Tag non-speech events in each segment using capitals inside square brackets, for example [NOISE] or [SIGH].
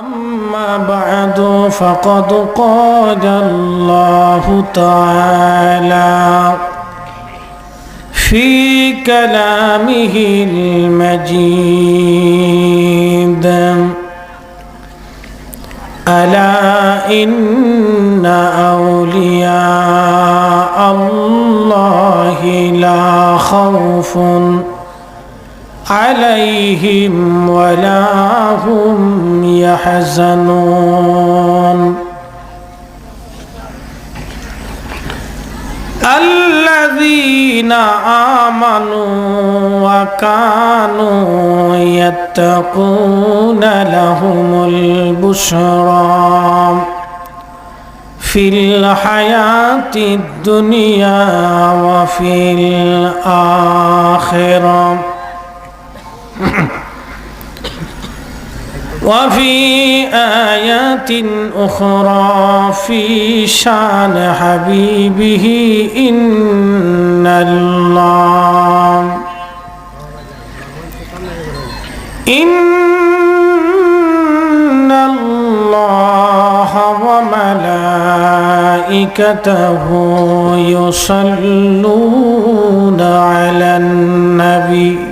أما بعد فقد قال الله تعالى في كلامه المجيد ألا إن أولياء الله لا خوف عليهم ولا هم يحزنون. الذين آمنوا وكانوا يتقون لهم البشرى في الحياة الدنيا وفي الآخرة. [LAUGHS] وفي آيات أخرى في شأن حبيبه إن الله إن الله وملائكته يصلون على النبي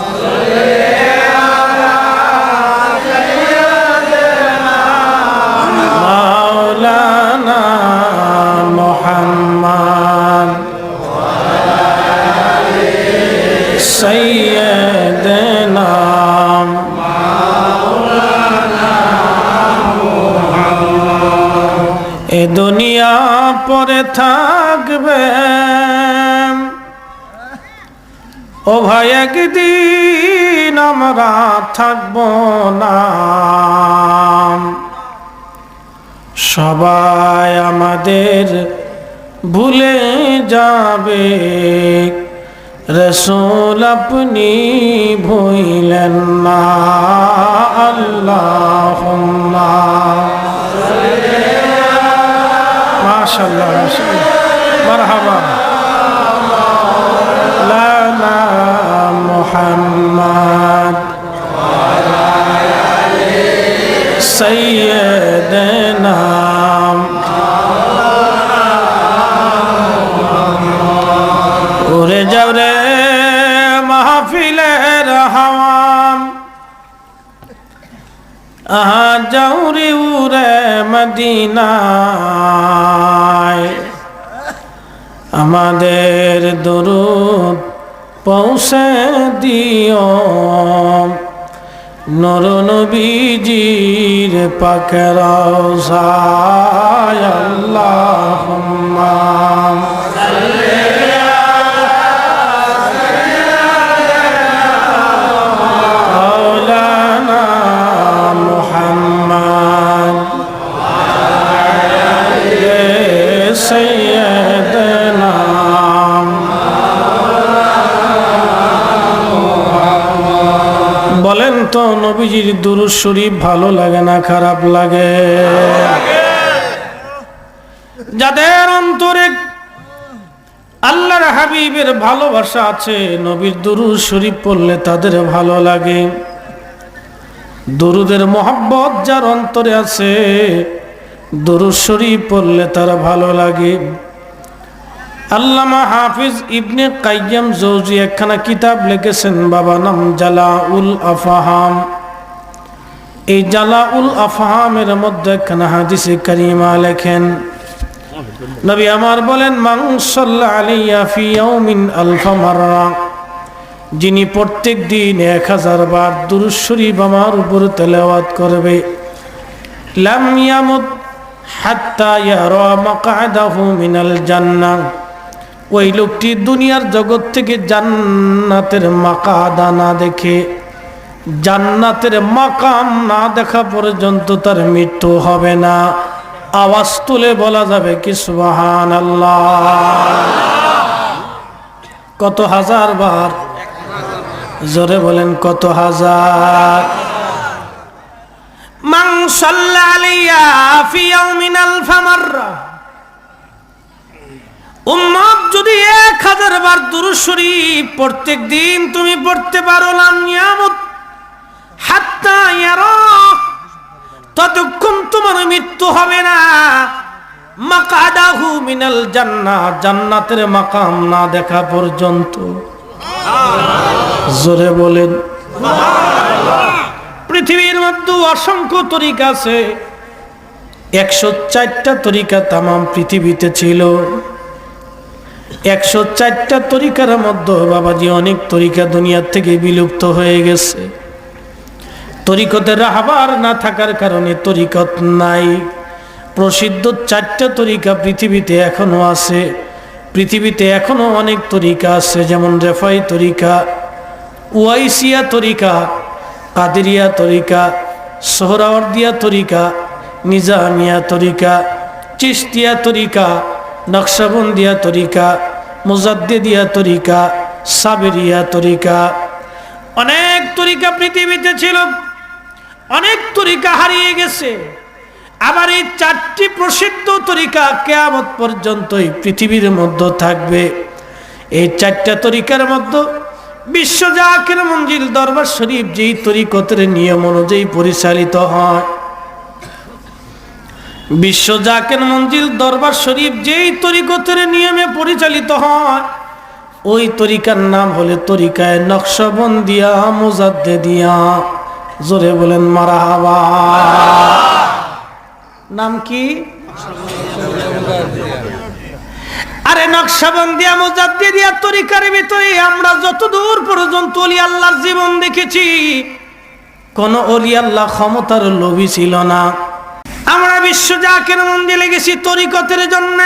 سيدنا এ দুনিয়া পরে থাকবে ও ভাই একদিন আমরা থাকব না সবাই আমাদের ভুলে যাবে রসুল আপনি ভইলেন না আল্লাহ মাশাল্লাহ মারহাবা। লানা সৈয়দনা মদিনায় আমাদের দরুদ পৌঁছে দিও। নর নবীজির সায় আল্লাহুম্মা বলেন তো নবীজির দুরুদ শরীফ ভালো লাগে না, খারাপ লাগে। যাদের অন্তরে আল্লাহর হাবিবের ভালোবাসা আছে, নবীর দুরুদ শরীফ পড়লে তাদের ভালো লাগে। দুরুদের মোহাব্বত যার অন্তরে আছে, দুরুদ শরীফ পড়লে তার ভালো লাগে। আল্লামা হাফিজ ইবনে কাইয়াম জৌজি একখানা কিতাব লিখেছেন বাবা নাম জালাউল আফাহাম। এই জালাউল আফাহামের মধ্যে একখানা হাদিসে কারিমা লেখেন, নবী আমার বলেন মাংসল্লা আলাইয়া ফি ইয়াউমিন আলফা মাররা যিনি প্রত্যেক দিন এক হাজার বার দুরুদ শরীফ আমার উপর তেলাওয়াত করবে। লাম ইয়ামুত হাত্তা ইয়ারা মাকআদাহু মিনাল জান্নাহ। ওই লোকটি দুনিয়ার জগৎ থেকে জান্নাতের মাকাদা না দেখে, জান্নাতের মাকাম না দেখা পর্যন্ত তার মৃত্যু হবে না। আওয়াজ তুলে বলা যাবে কি সুবাহান কত হাজার বার? জোরে বলেন, কত হাজার? মান সাল্লা আলাইয়া ফি ইয়াউমিন আলফা মাররা উম্মত যদি এক হাজার বার দুরূদ শরীফ প্রত্যেক দিন তুমি পড়তে পারো নিয়ামত। হাত্তা ইয়ারা, ততক্ষণ তোমার মৃত্যু হবে না। মাকাদাহু মিনাল জান্নাহ, জান্নাতের মাকাম না দেখা পর্যন্ত। জোরে বলেন। পৃথিবীর মধ্যে অসংখ্য তরিকা আছে। একশো চারটা তরিকা তামাম পৃথিবীতে ছিল। একশো চারটা তরিকার মধ্যে বাবাজি অনেক তরিকা দুনিয়ার থেকে বিলুপ্ত হয়ে গেছে। তরিকতের রাহাবার না থাকার কারণে তরিকত নাই। প্রসিদ্ধ চারটা তরিকা পৃথিবীতে এখনও আছে। পৃথিবীতে এখনও অনেক তরিকা আছে, যেমন রেফাই তরিকা, ওয়াইসিয়া তরিকা, কাদেরিয়া তরিকা, সোহরাওয়ার্দিয়া তরিকা, নিজামিয়া তরিকা চিস্তিয়া তরিকা নকশাবন্দিয়া তরিকা, মুজাদ্দিদিয়া তরিকা, সাবেরিয়া তরিকা। অনেক তরিকা পৃথিবীতে ছিল, অনেক তরিকা হারিয়ে গেছে। আবার এই চারটি প্রসিদ্ধ তরিকা কেয়ামত পর্যন্তই পৃথিবীর মধ্যে থাকবে। এই চারটা তরিকার মধ্যে বিশ্ব জাকের মঞ্জিল দরবার শরীফ যেই তরিকতের নিয়ম অনুযায়ী পরিচালিত হয়। বিশ্ব জাকের মঞ্জিল দরবার শরীফ যেই তরিকতের নিয়মে পরিচালিত হয়, ওই তরিকার নাম হলে তরিকায় নকশবন্দিয়া মোজাদ্দে দিয়া জোরে বলেন মারাহাবা। নাম কি? আরে নকশাবন্দিয়া মোজাদ্দে দিয়া তরিকার ভিতরে আমরা যতদূর পর্যন্ত অলি আল্লাহর জীবন দেখেছি, কোন অলি আল্লাহ ক্ষমতার লোভী ছিল না। বিশ্ব জাকের মন্দিরে গেছি তরিকতের জন্য।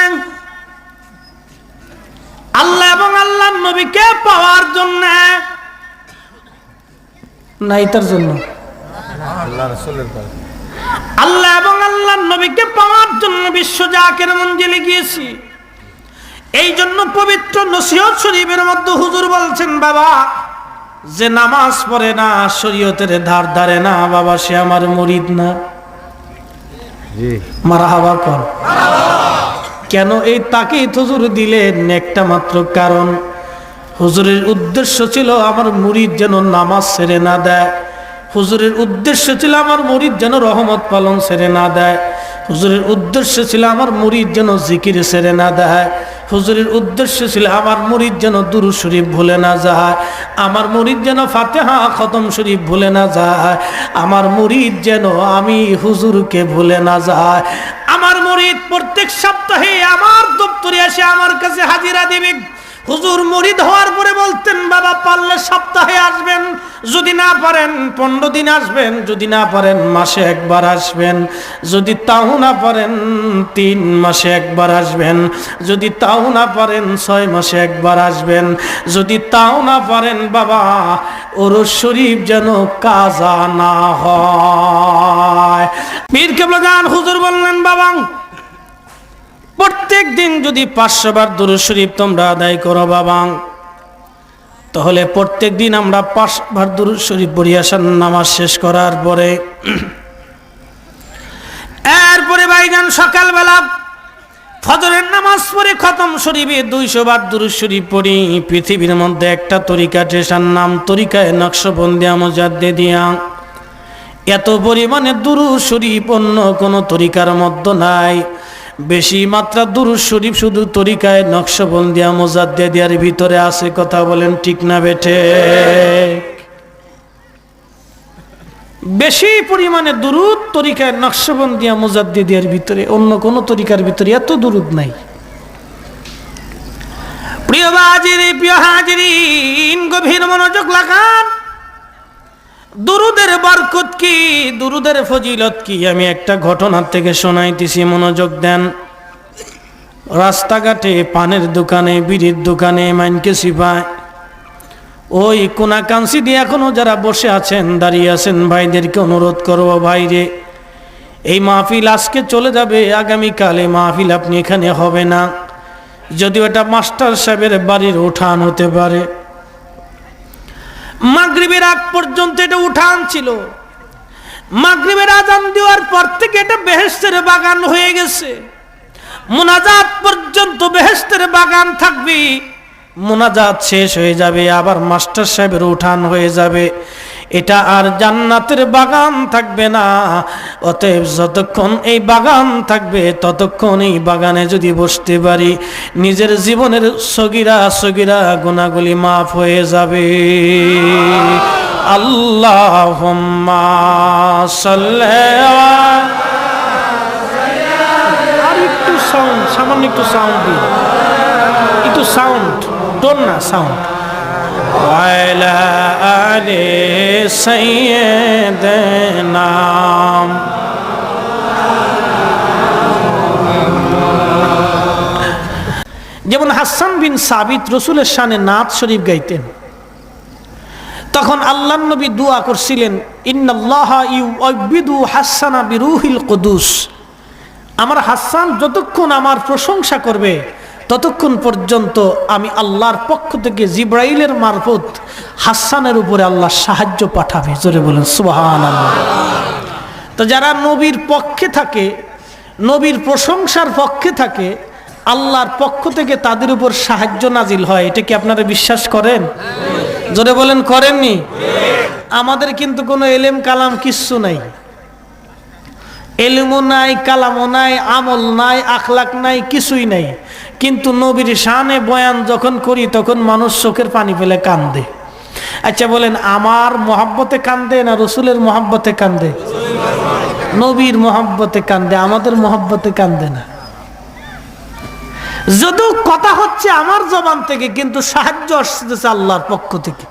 আল্লাহ এবং আল্লাহ নবীকে পাওয়ার জন্য। জন্য। আল্লাহ এবং আল্লাহ নবীকে পাওয়ার জন্য বিশ্ব জাকের মঞ্জিলে গিয়েছি। এই জন্য পবিত্র নসিহত শরীফের মধ্যে হুজুর বলছেন বাবা যে নামাজ পড়ে না শরীয়তের ধার ধারে না বাবা সে আমার মরিদ না। মারা হাবা কর কেন এই তাকে হুজুর দিলেন? একটা মাত্র কারণ। হুজুরের উদ্দেশ্য ছিল আমার মুড়ির যেন নামাজ ছেড়ে না দেয়। হুজুরের উদ্দেশ্য ছিল আমার মুড়ির যেন রহমত পালন ছেড়ে না দেয়। হুজুরের উদ্দেশ্য ছিল আমার মুরিদ যেন জিকির ছেড়ে না দেয়। হুজুরের উদ্দেশ্য ছিল আমার মুরিদ যেন দুরু শরীফ ভুলে না যায়। আমার মুরিদ যেন ফাতেহা খতম শরীফ ভুলে না যায়। আমার মুরিদ যেন আমি হুজুরকে ভুলে না যায়। আমার মুরিদ প্রত্যেক সপ্তাহে আমার দপ্তরে এসে আমার কাছে হাজিরা দিবে। হুজুর মুরিদ হওয়ার পরে বলতেন, বাবা, পারলে সপ্তাহে আসবেন, যদি না পারেন পনেরো দিন আসবেন, যদি না পারেন মাসে একবার আসবেন, যদি তাও না পারেন তিন মাসে একবার আসবেন, যদি তাও না পারেন ছয় মাসে একবার আসবেন, যদি তাও না পারেন বাবা ওর শরীফ যেন কাজা না হয়। পীর কেবলান হুজুর বললেন, বাবা প্রত্যেক দিন যদি পাঁচশো বার দুরু শরীফ তোমরা আদায় করো বাবা, তাহলে প্রত্যেক দিন আমরা পাঁচ বার দুরু শরীফ পড়ি, আসার নামাজ শেষ করার পরে। এরপরে ভাইজান, সকালবেলা ফজরের নামাজ পড়ে খতম শরীফে দুইশো বার দুরু শরীফ পড়ি। পৃথিবীর মধ্যে একটা তরিকা টেসার নাম তরিকায় নকশবন্দি আমজাদ্দে দিয়া এত পরিমাণে দুরু শরীফ অন্য কোনো তরিকার মধ্যে নাই। বেশি মাত্রা দুরুদ শরীফ শুধু তরিকায় নকশবন্দিয়া মোজাদ্দে দিয়ার ভিতরে আছে কথা বলেন ঠিক না বেঠে? বেশি পরিমাণে দুরুদ তরিকায় নকশবন্দিয়া মোজাদ্দে দিয়ার ভিতরে, অন্য কোন তরিকার ভিতরে এত দুরুদ নাই। প্রিয় বাজিরি প্রিয় হাজিরিন, গভীর মনোযোগ লাগান। দুরুদের বরকত কি? দুরুদের ফজিলত কি? আমি একটা ঘটনা থেকে শোনাইতেছি, মনোযোগ দেন। রাস্তাঘাটে পানের দোকানে, বিড়ির দোকানে মাইনকে সিপায় ওই কোনা কাঞ্চি দিয়ে এখনও যারা বসে আছেন, দাঁড়িয়ে আছেন, ভাইদেরকে অনুরোধ করব ভাইরে এই মাহফিল আজকে চলে যাবে, আগামীকালে মাহফিল আপনি এখানে হবে না। যদিও এটা মাস্টার সাহেবের বাড়ির উঠান হতে পারে। মাগরিবের আগ পর্যন্ত এটা উঠান ছিল। মাগরিবের আজান দেওয়ার পর থেকে এটা বেহেস্তের বাগান হয়ে গেছে। মোনাজাত পর্যন্ত বেহেস্তের বাগান থাকবে। মোনাজাত শেষ হয়ে যাবে, আবার মাস্টার সাহেবের উঠান হয়ে যাবে। এটা আর জান্নাতের বাগান থাকবে না অতএব যতক্ষণ এই বাগান থাকবে ততক্ষণ এই বাগানে যদি বসতে পারি নিজের জীবনের সগিরা সগিরা গুণাগুলি মাফ হয়ে যাবে আল্লাহ আর একটু সাউন্ড সামান্য একটু সাউন্ড দিন একটু সাউন্ড টোন না সাউন্ড وعلى آل সৈয়দনা যেমন হাসান বিন সাবিত রসুলের সানে নাথ শরীফ গাইতেন, তখন আল্লাহ নবী দুয়া করছিলেন বিরুহিল আমার হাসান যতক্ষণ আমার প্রশংসা করবে, ততক্ষণ পর্যন্ত আমি আল্লাহর পক্ষ থেকে জিব্রাইলের মারফত হাসানের উপরে আল্লাহ সাহায্য পাঠাবে। জোরে বলেন সুবাহান তো যারা নবীর পক্ষে থাকে, নবীর প্রশংসার পক্ষে থাকে, আল্লাহর পক্ষ থেকে তাদের উপর সাহায্য নাজিল হয়, এটা কি আপনারা বিশ্বাস করেন? জোরে বলেন, করেননি? আমাদের কিন্তু কোনো এলেম কালাম কিচ্ছু নাই। এলিমও নাই, কালামও নাই, আমল নাই, আখলাক নাই, কিছুই নাই। কিন্তু নবীর শানে বয়ান যখন করি, তখন মানুষ চোখের পানি ফেলে কান্দে। আচ্ছা বলেন, আমার মহাব্বতে কান্দে না রসুলের মহাব্বতে কান্দে? নবীর মহাব্বতে কান্দে, আমাদের মহাব্বতে কান্দে না। যদিও কথা হচ্ছে আমার জবান থেকে, কিন্তু সাহায্য আসতেছে আল্লাহর পক্ষ থেকে।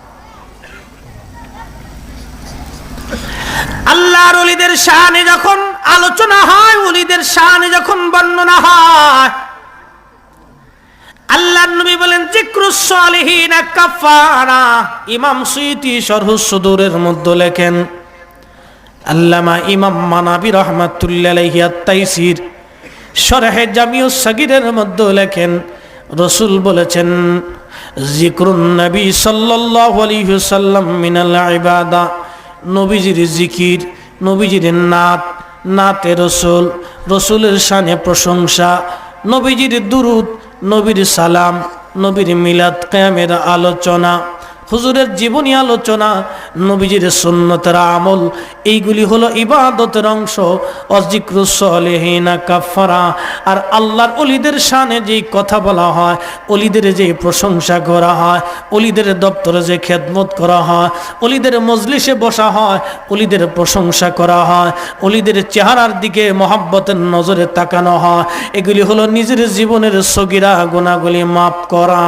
আল্লাহর অলিদের শানে যখন আলোচনা হয়, অলিদের শানে যখন বর্ণনা হয় আল্লাহ নবী বলেন জিক্রুস সালিহিন কাফারা ইমাম সুইতি শরহ সুদূরের মধ্যে লেখেন, আল্লামা ইমাম মানাবি রহমাতুল্লাহি আত-তাইসির শরহে জামিউ সাগিরের মধ্যে লেখেন, রসুল বলেছেন জিক্রুন নবী সাল্লাল্লাহু আলাইহি সাল্লাম মিনাল ইবাদা। নবীজির জিকির, নবীজির নাত, নাতে রসুল, রসুলের শানে প্রশংসা, নবীজির দুরুদ নবীর সালাম নবীর মিলাদ কায়ামের আলোচনা। হুজুরের জীবনী আলোচনা, নবীজির সুন্নতের আমল, এইগুলি হলো ইবাদতের অংশ। অজিক্রুসলেহিনা কাফারা আর আল্লাহর অলিদের শানে যেই কথা বলা হয়, অলিদের যে প্রশংসা করা হয়, অলিদের দপ্তরে যে খেদমত করা হয়, অলিদের মজলিসে বসা হয়, অলিদের প্রশংসা করা হয়, অলিদের চেহারার দিকে মহাব্বতের নজরে তাকানো হয়, এগুলি হলো নিজের জীবনের সগিরা গোনাগুলি মাফ করা।